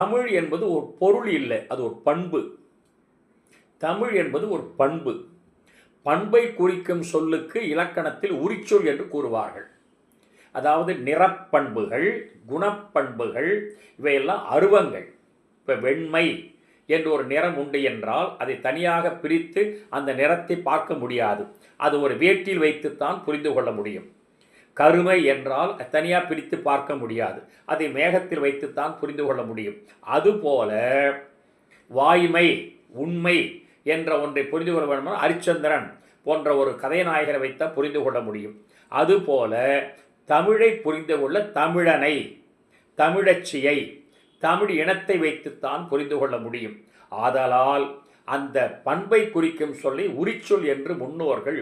தமிழ் என்பது ஒரு பொருள் இல்லை அது ஒரு பண்பு. தமிழ் என்பது ஒரு பண்பு. பண்பை குறிக்கும் சொல்லுக்கு இலக்கணத்தில் உரிச்சொல் என்று கூறுவார்கள். அதாவது நிறப்பண்புகள் குணப்பண்புகள் இவையெல்லாம் அருவங்கள். இப்போ வெண்மை என்று ஒரு நிறம் உண்டு என்றால் அதை தனியாக பிரித்து அந்த நிறத்தை பார்க்க முடியாது. அது ஒரு வேட்டில் வைத்துத்தான் புரிந்து கொள்ள முடியும். கருமை என்றால் தனியாக பிரித்து பார்க்க முடியாது. அதை மேகத்தில் வைத்துத்தான் புரிந்து கொள்ள முடியும். அதுபோல வாய்மை உண்மை என்ற ஒன்றை புரிந்து கொள்ள வேண்டும். ஹரிச்சந்திரன் போன்ற ஒரு கதைநாயகரை வைத்தான் புரிந்து கொள்ள முடியும். அதுபோல தமிழை புரிந்து கொள்ள தமிழனை தமிழச்சியை தமிழ் இனத்தை வைத்துத்தான் புரிந்து கொள்ள முடியும். ஆதலால் அந்த பண்பை குறிக்கும் சொல்லை உரிச்சொல் என்று முன்னோர்கள்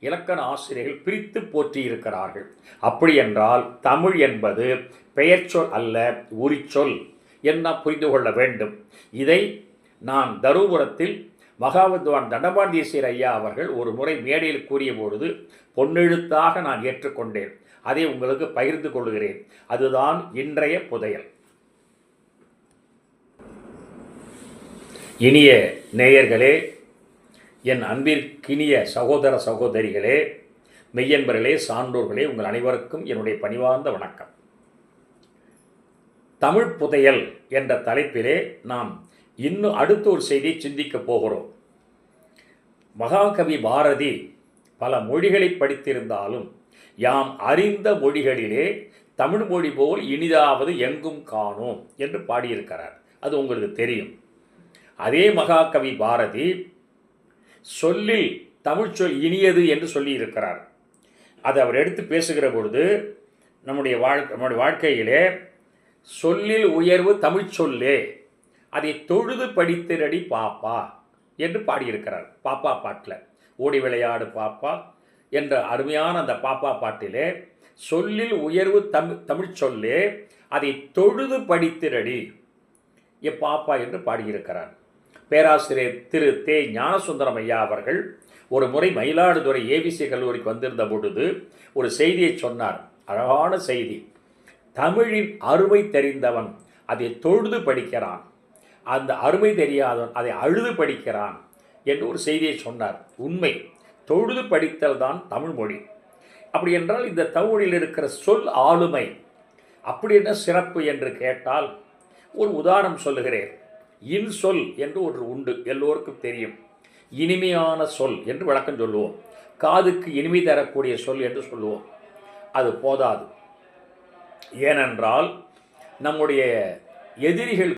இலக்கண ஆசிரியர்கள் பிரித்து போற்றியிருக்கிறார்கள். அப்படி என்றால் தமிழ் என்பது பெயர்ச்சொல் அல்ல உரிச்சொல் என்ன புரிந்து கொள்ள வேண்டும்? இதை நான் தருபுரத்தில் மகாவித்வான் தண்டபாண்டீஸ்வர ஐயா அவர்கள் ஒரு முறை மேடையில் கூறிய பொழுது பொன்னெழுத்தாக நான் ஏற்றுக்கொண்டேன். அதை உங்களுக்கு பகிர்ந்து கொள்கிறேன். அதுதான் இன்றைய புதையல். இனிய நேயர்களே என் அன்பிற்கினிய சகோதர சகோதரிகளே மெய்யன்பர்களே சான்றோர்களே உங்கள் அனைவருக்கும் என்னுடைய பணிவார்ந்த வணக்கம். தமிழ் புதையல் என்ற தலைப்பிலே நாம் இன்னும் அடுத்த ஒரு செய்தியை சிந்திக்கப் போகிறோம். மகாகவி பாரதி பல மொழிகளை படித்திருந்தாலும் யாம் அறிந்த மொழிகளிலே தமிழ் மொழி போல் இனிதாவது எங்கும் காணோம் என்று பாடியிருக்கிறார். அது உங்களுக்கு தெரியும். அதே மகாகவி பாரதி சொல்லில் தமிழ் சொல் இனியது என்று சொல்லியிருக்கிறார். அதை அவர் எடுத்து பேசுகிற பொழுது நம்முடைய வாழ் நம்முடைய வாழ்க்கையிலே சொல்லில் உயர்வு தமிழ் சொல்லே அதை தொழுது படித்திரடி பாப்பா என்று பாடியிருக்கிறார். பாப்பா பாட்டில். ஓடி விளையாடு பாப்பா என்ற அருமையான அந்த பாப்பா பாட்டிலே சொல்லில் உயர்வு தமிழ் தமிழ் சொல்லே அதை தொழுது படித்திரடி எ பாப்பா என்று பாடியிருக்கிறார். பேராசிரியர் திரு தே. ஞானசுந்தரம் ஐயா அவர்கள் ஒரு முறை மயிலாடுதுறை ஏவிசி கல்லூரிக்கு வந்திருந்த பொழுது ஒரு செய்தியை சொன்னார். அழகான செய்தி. தமிழின் அருமை தெரிந்தவன் அதை தொழுது படிக்கிறான். அந்த அருமை தெரியாதவன் அதை அழுது படிக்கிறான் என்று ஒரு செய்தியை சொன்னார். உண்மை. தொழுது படித்தல் தான் தமிழ் மொழி. அப்படி என்றால் இந்த தமிழில் இருக்கிற சொல் ஆளுமை. அப்படி என்ன சிறப்பு என்று கேட்டால் ஒரு உதாரணம் சொல்லுகிறேன். இன் சொல் என்று ஒன்று உண்டு. எல்லோருக்கும் தெரியும். இனிமையான சொல் என்று விளக்கம் சொல்லுவோம். காதுக்கு இனிமை தரக்கூடிய சொல் என்று சொல்லுவோம். அது போதாது. ஏனென்றால் நம்முடைய எதிரிகள்